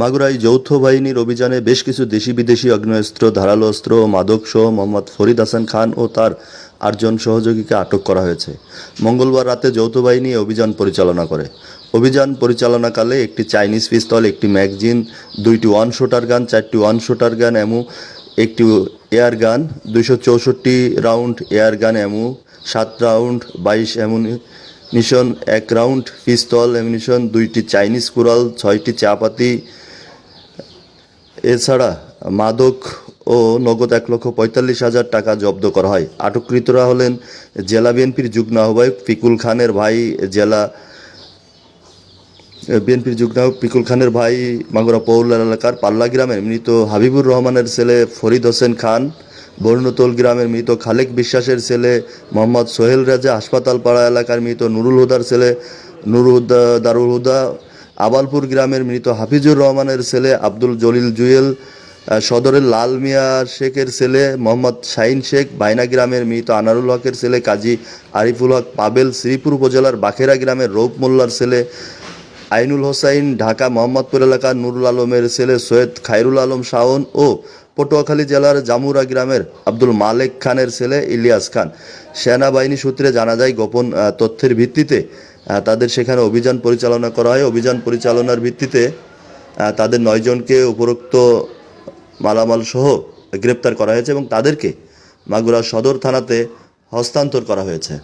মাগুরায় যৌথ বাহিনীর অভিযানে বেশ কিছু দেশি বিদেশি আগ্নেয়াস্ত্র ধারালো অস্ত্র, মাদক সহ মোহাম্মদ ফরিদ হাসান খান ও তার আটজন সহযোগীকে আটক করা হয়েছে। মঙ্গলবার রাতে যৌথ বাহিনী অভিযান পরিচালনা করে। অভিযান পরিচালনাকালে একটি চাইনিজ পিস্তল, একটি ম্যাগজিন, দুইটি ওয়ান শোটার গান, চারটি ওয়ান শোটার গান এমু একটি এয়ার গান, দুইশো চৌষট্টি রাউন্ড এয়ার গান এমু সাত রাউন্ড, বাইশ অ্যামুনিশন, এক রাউন্ড পিস্তল, অ্যামুনিশন, দুইটি চাইনিজ কুড়াল, ছয়টি চাপাতি এছাড়া মাদক ও নগদ এক লক্ষ পঁয়তাল্লিশ হাজার টাকা জব্দ করা হয়। আটককৃতরা হলেন জেলা বিএনপির যুগ্ম আহ্বায়ক পিকুল খানের ভাই, জেলা বিএনপির যুগ্ম পিকুল খানের ভাই মাগুরা পৌর এলাকার পাল্লা গ্রামের মৃত হাবিবুর রহমানের ছেলে ফরিদ হোসেন খান, বর্ণতল গ্রামের মৃত খালেক বিশ্বাসের ছেলে মোহাম্মদ সোহেল রাজা হাসপাতাল পাড়া এলাকার মৃত নুরুল হুদার ছেলে নুরুল হুদা, দারুল হুদা আবালপুর গ্রামের মৃত হাফিজুর রহমানের ছেলে আব্দুল জলিল জুয়েল সদরের লাল মিয়া শেখের ছেলে মোহাম্মদ শাহিন শেখ, বাইনা গ্রামের মৃত আনারুল হকের ছেলে কাজী আরিফুল হক পাবেল, শ্রীপুর উপজেলার বাখেরা গ্রামের রৌপ মোল্লার ছেলে আইনুল হোসাইন, ঢাকা মোহাম্মদপুর এলাকার নুরুল আলমের ছেলে সৈয়দ খায়রুল আলম শাওন ও পটুয়াখালী জেলার জামুরা গ্রামের আব্দুল মালেক খানের ছেলে ইলিয়াস খান। সেনাবাহিনী সূত্রে জানা যায়, গোপন তথ্যের ভিত্তিতে তাদের সেখানে অভিযান পরিচালনা করা হয়। অভিযান পরিচালনার ভিত্তিতে তাদের নয়জনকে উপরোক্ত মালামাল সহ গ্রেপ্তার করা হয়েছে এবং তাদেরকে মাগুরা সদর থানাতে হস্তান্তর করা হয়েছে।